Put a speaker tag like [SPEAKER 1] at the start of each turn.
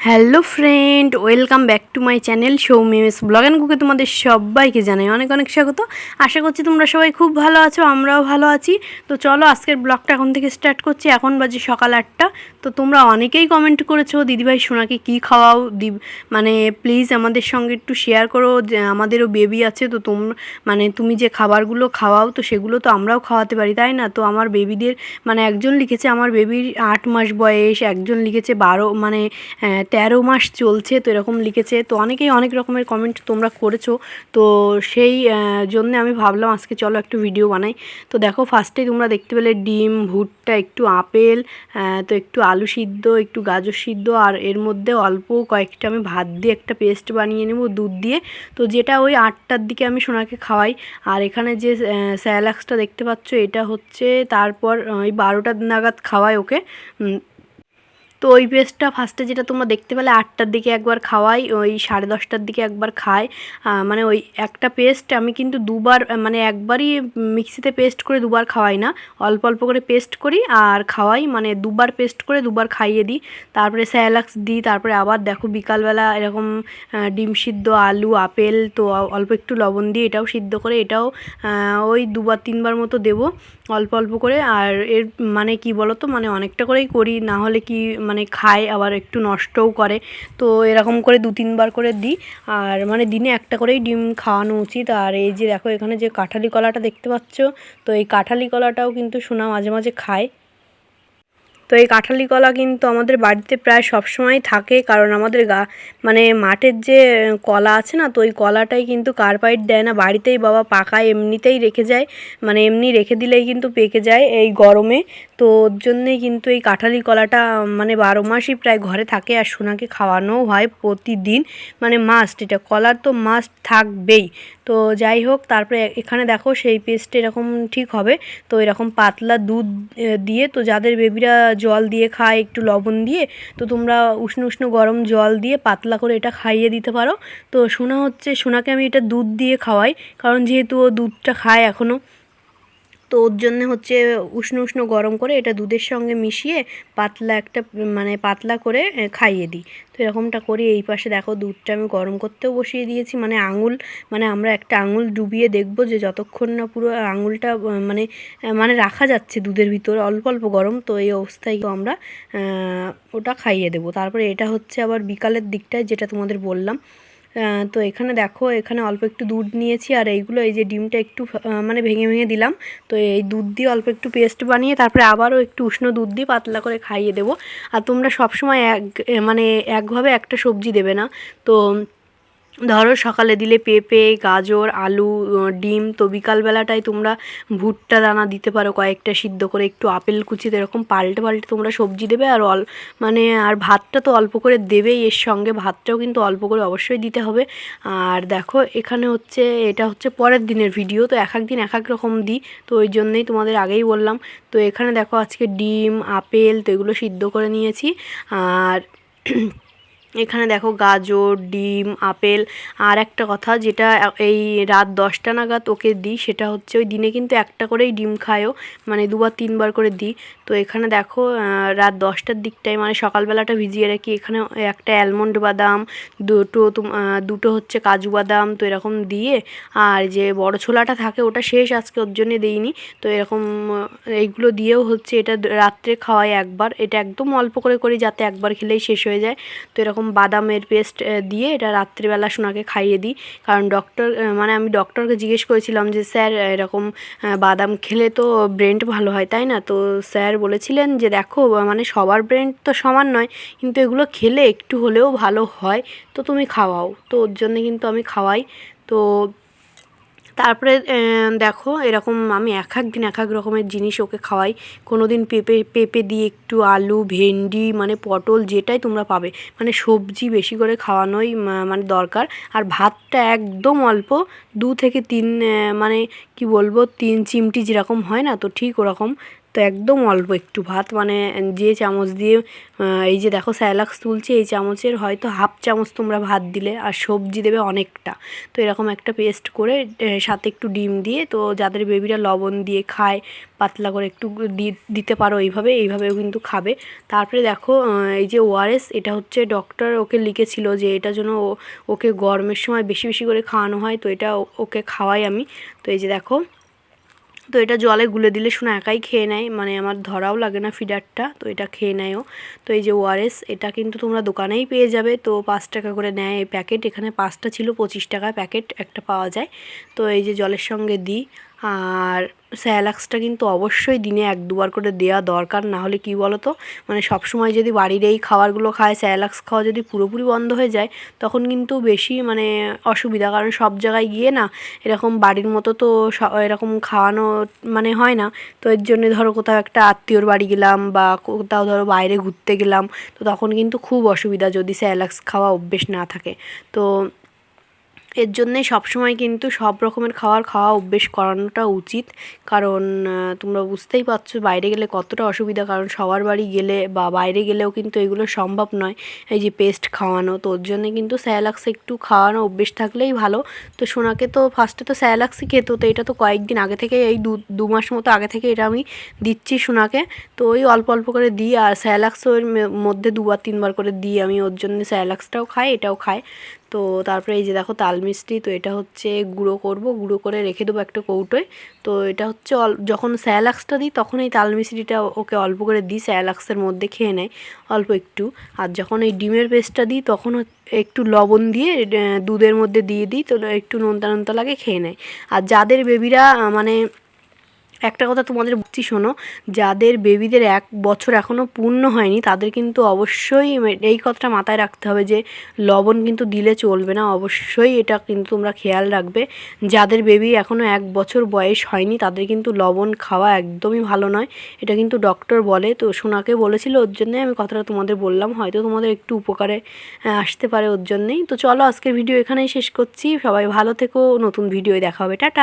[SPEAKER 1] Hello friend welcome back to my channel Soumi's blog and কুকে তোমাদের সবাইকে জানাই অনেক অনেক স্বাগত। আশা করছি তোমরা সবাই খুব ভালো আছো আমরাও ভালো আছি। তো চলো আজকের ব্লগটা এখন থেকে স্টার্ট করছি এখন বাজে সকাল আটটা। তো তোমরা অনেকেই কমেন্ট করেছ দিদিভাই সোনাকে কী খাওয়াও দি মানে প্লিজ আমাদের সঙ্গে একটু শেয়ার করো আমাদেরও বেবি আছে তো তোম মানে তুমি যে খাবারগুলো খাওয়াও তো সেগুলো তো আমরাও খাওয়াতে পারি তাই না? তো আমার বেবিদের মানে একজন লিখেছে আমার বেবির আট মাস বয়স একজন লিখেছে বারো মানে আহ, তেরো মাস চলছে, তো এরকম লিখেছে। তো অনেকেই অনেক রকমের কমেন্ট তোমরা করেছ। তো সেই জন্য আমি ভাবলাম আজকে চলো একটু ভিডিও বানাই। তো দেখো ফার্স্টেই তোমরা দেখতে পেলে ডিম, ভুট্টা, একটু আপেল তো একটু আলু সিদ্ধ, একটু গাজর সিদ্ধ, আর এর মধ্যে অল্প কয়েকটা আমি ভাত দিয়ে একটা পেস্ট বানিয়ে নেব দুধ দিয়ে। তো যেটা ওই আটটার দিকে আমি সোনাকে খাওয়াই। আর এখানে যে স্যালাক্সটা দেখতে পাচ্ছ, এটা হচ্ছে তারপর ওই বারোটার নাগাদ খাওয়াই ওকে। তো ওই পেস্টটা ফার্স্টে যেটা তোমরা দেখতে পেলে, আটটার দিকে একবার খাওয়াই, ওই সাড়ে দশটার দিকে একবার খাই। মানে ওই একটা পেস্ট আমি কিন্তু দুবার মানে একবারই মিক্সিতে পেস্ট করে দুবার খাওয়াই না। অল্প অল্প করে পেস্ট করি আর খাওয়াই মানে দুবার পেস্ট করে দুবার খাইয়ে দিই। তারপরে স্যালাক্স দিই, তারপরে আবার দেখো বিকালবেলা এরকম ডিম সিদ্ধ, আলু, আপেল, তো অল্প একটু লবণ দিয়ে এটাও সিদ্ধ করে, এটাও ওই দুবার তিনবার মতো দেবো অল্প অল্প করে। আর এর মানে কি বলো তো মানে অনেকটা করেই করি, না হলে কি মানে খায়, আবার একটু নষ্টও করে। তো এরকম করে দু তিনবার করে দিই। আর মানে দিনে একটা করেই ডিম খাওয়ানো উচিত। আর এই যে দেখো, এখানে যে কাঁঠালি কলাটা দেখতে পাচ্ছ, তো এই কাঁঠালি কলাটাও কিন্তু সোনা মাঝে মাঝে খায়। তো এই কাঁঠালি কলা কিন্তু আমাদের বাড়িতে প্রায় সবসময় থাকে, কারণ আমাদের গা মানে মাঠের যে কলা আছে না, তো ওই কলাটাই কিন্তু কার্বাইড দেয় না, বাড়িতেই বাবা পাকায় এমনিতেই রেখে যায় মানে এমনি রেখে দিলেই কিন্তু পেকে যায় এই গরমে। তো ওর জন্যেই কিন্তু এই কাঁঠালি কলাটা মানে বারো মাসই প্রায় ঘরে থাকে আর সোনাকে খাওয়ানোও হয় প্রতিদিন মানে মাস্ট এটা কলার তো মাস্ট থাকবেই। তো যাই হোক, তারপরে এখানে দেখো সেই পেস্ট এরকম ঠিক হবে, তো এরকম পাতলা দুধ দিয়ে তো যাদের বেবিরা জল দিয়ে খায়, একটু লবণ দিয়ে। তো তোমরা উষ্ণ উষ্ণ গরম জল দিয়ে পাতলা করে এটা খাইয়ে দিতে পারো। তো সোনা হচ্ছে, সোনাকে আমি এটা দুধ দিয়ে খাওয়াই। কারণ যেহেতু ও দুধটা খায় এখনও তো ওর জন্য হচ্ছে উষ্ণ উষ্ণ গরম করে এটা দুধের সঙ্গে মিশিয়ে পাতলা একটা মানে পাতলা করে খাইয়ে দিই। তো এরকমটা করি, এই পাশে দেখো দুধটা আমি গরম করতেও বসিয়ে দিয়েছি। মানে আঙুল মানে আমরা একটা আঙুল ডুবিয়ে দেখব যে যতক্ষণ না পুরো আঙুলটা মানে মানে রাখা যাচ্ছে দুধের ভিতরে, অল্প অল্প গরম, তো এই অবস্থায় আমরা ওটা খাইয়ে দেবো। তারপরে এটা হচ্ছে আবার বিকালের দিকটায় যেটা তোমাদের বললাম তো এখানে দেখো, এখানে অল্প একটু দুধ নিয়েছি আর এইগুলো, এই যে ডিমটা একটু মানে ভেঙে ভেঙে দিলাম। তো এই দুধ দিয়ে অল্প একটু পেস্ট বানিয়ে তারপরে আবারও একটু উষ্ণ দুধ দিয়ে পাতলা করে খাইয়ে দেবো। আর তোমরা সবসময় এক মানে একভাবে একটা সবজি দেবে না। তো ধরো সকালে দিলে পেঁপে, গাজর, আলু ডিম, তো বিকালবেলাটায় তোমরা ভুট্টা দানা দিতে পারো, কয়েকটা সিদ্ধ করে একটু আপেল কুচিতে এরকম পাল্টে পাল্টে তোমরা সবজি দেবে আর অল মানে আর ভাতটা তো অল্প করে দেবেই, এর সঙ্গে ভাতটাও কিন্তু অল্প করে অবশ্যই দিতে হবে। আর দেখো, এখানে হচ্ছে, এটা হচ্ছে পরের দিনের ভিডিও, তো এক এক দিন এক এক রকম দিই, তো ওই জন্যেই তোমাদের আগেই বললাম। তো এখানে দেখো আজকে ডিম, আপেল, তো এগুলো সিদ্ধ করে নিয়েছি। আর এখানে দেখো গাজর, ডিম, আপেল, আর একটা কথা যেটা এই রাত দশটা নাগাদ ওকে দিই সেটা হচ্ছে ওই দিনে কিন্তু একটা করেই ডিম খায়ও মানে দুবার তিনবার করে দিই। তো এখানে দেখো রাত দশটার দিকটায় মানে সকালবেলাটা ভিজিয়ে রাখি। এখানে একটা অ্যালমন্ড বাদাম, দুটো দুটো হচ্ছে কাজু বাদাম, তো এরকম দিয়ে, আর যে বড় ছোলাটা থাকে ওটা শেষ, আজকে ওর জন্যে দিইনি। তো এরকম এইগুলো দিয়েও হচ্ছে এটা রাত্রে খাওয়াই একবার। এটা একদম অল্প করে করি যাতে একবার খেলেই শেষ হয়ে যায়। তো এরকম বাদামের পেস্ট দিয়ে এটা রাত্রিবেলা সোনাকে খাইয়ে দিই। কারণ ডক্টর মানে আমি ডক্টরকে জিজ্ঞেস করেছিলাম যে, স্যার এরকম বাদাম খেলে তো ব্রেন ভালো হয়, তাই না? তো স্যার বলেছিলেন যে, দেখো মানে সবার ব্রেন তো সমান নয়, কিন্তু এগুলো খেলে একটু হলেও ভালো হয়, তো তুমি খাওয়াও। তো ওর জন্য কিন্তু আমি খাওয়াই। তো তারপরে দেখো এরকম আমি এক এক দিন এক এক রকমের জিনিস ওকে খাওয়াই। কোনো দিন পেঁপে পেঁপে দিয়ে একটু আলু, ভেন্ডি মানে পটল যেটাই তোমরা পাবে। মানে সবজি বেশি করে খাওয়ানোই মানে দরকার। আর ভাতটা একদম অল্প, দু থেকে তিন মানে কি বলব, তিন চিমটি যেরকম হয় না, তো ঠিক ওরকম। তো একদম অল্প একটু ভাত মানে যে চামচ দিয়ে এই যে দেখো স্যালাক্স তুলছে, এই চামচের হয়তো হাফ চামচ তোমরা ভাত দিলে আর সবজি দেবে অনেকটা। তো এরকম একটা পেস্ট করে সাথে একটু ডিম দিয়ে, তো যাদের বেবিরা লবণ দিয়ে খায়, পাতলা করে একটু দিতে পারো এইভাবে, এইভাবেও কিন্তু খাবে। তারপরে দেখো এই যে ওআরএস, এটা হচ্ছে ডক্টর ওকে লিখেছিল যে এটা যেন ওকে গরমের সময় বেশি বেশি করে খাওয়ানো হয়, তো এটা ওকে খাওয়াই আমি। তো এই যে দেখো তো এটা জলে গুলে দিলে শোনা একাই খেয়ে নেয়। মানে আমার ধরাও লাগে না ফিডারটা, তো এটা খেয়ে নেয়ও। তো এই যে ওআরএস, এটা কিন্তু তোমরা দোকানেই পেয়ে যাবে। তো পাঁচ টাকা করে নেয় এই প্যাকেট। এখানে পাঁচটা ছিল পঁচিশ টাকায় প্যাকেট একটা পাওয়া যায়। তো এই যে জলের সঙ্গে দিই আর স্যালাক্সটা কিন্তু অবশ্যই দিনে এক, দুবার করে দেওয়া দরকার। না হলে কি বলো তো মানে সবসময় যদি বাড়ির এই খাবারগুলো খায়, স্যালাক্স খাওয়া যদি পুরোপুরি বন্ধ হয়ে যায়, তখন কিন্তু বেশি মানে অসুবিধা। কারণ সব জায়গায় গিয়ে না, এরকম বাড়ির মতো তো এরকম খাওয়ানো মানে হয় না। তো এর জন্য ধরো কোথাও একটা আত্মীয়র বাড়ি গেলাম বা কোথাও ধরো বাইরে ঘুরতে গেলাম, তো তখন কিন্তু খুব অসুবিধা যদি স্যালাক্স খাওয়া অভ্যেস না থাকে। তো এর জন্যে সবসময় কিন্তু সব রকমের খাবার খাওয়া অভ্যেস করানোটা উচিত। কারণ তোমরা বুঝতেই পারছ বাইরে গেলে কতটা অসুবিধা। কারণ সবার বাড়ি গেলে বা বাইরে গেলেও কিন্তু এগুলো সম্ভব নয়। এই যে পেস্ট খাওয়ানো, তো ওর জন্যে কিন্তু স্যালাক্স একটু খাওয়ানো অভ্যেস থাকলেই ভালো। তো সোনাকে তো ফার্স্টে তো স্যালাক্সই খেত, তো এটা তো কয়েকদিন আগে থেকে এই দু দু মাস মতো আগে থেকে এটা আমি দিচ্ছি সোনাকে। তো ওই অল্প অল্প করে দিই, আর স্যালাক্স ওর মধ্যে দুবার তিনবার করে দিই। আমি ওর জন্য স্যালাক্সটাও খাই, এটাও খায় তো তারপরে এই যে দেখো তাল মিষ্টি, তো এটা হচ্ছে গুঁড়ো করব। গুঁড়ো করে রেখে দেবো একটা কৌটোয়। তো এটা হচ্ছে অল, যখন স্যালাক্সটা দিই তখন এই তাল মিষ্টিটা ওকে অল্প করে দিই, স্যালাক্সের মধ্যে খেয়ে নেয় অল্প একটু। আর যখন এই ডিমের পেস্টটা দিই তখন একটু লবণ দিয়ে দুধের মধ্যে দিয়ে দিই, তো একটু নোনতা নোনতা লাগে খেয়ে নেয়। আর যাদের বেবিরা মানে একটা কথা তোমাদের বলছি, শোনো, যাদের বেবিদের এক বছর এখনও পূর্ণ হয়নি, তাদের কিন্তু অবশ্যই এই কথাটা মাথায় রাখতে হবে যে, লবণ কিন্তু দিলে চলবে না। অবশ্যই এটা কিন্তু তোমরা খেয়াল রাখবে। যাদের বেবি এখনও এক বছর বয়স হয়নি, তাদের কিন্তু লবণ খাওয়া একদমই ভালো নয়। এটা কিন্তু ডক্টর বলে। তো সোনাকে বলেছিল ওর জন্যে, আমি কথাটা তোমাদের বললাম। হয়তো তোমাদের একটু উপকারে আসতে পারে ওর জন্যেই। তো চলো, আজকের ভিডিও এখানেই শেষ করছি। সবাই ভালো থেকো। নতুন ভিডিও দেখা হবে। টাটা!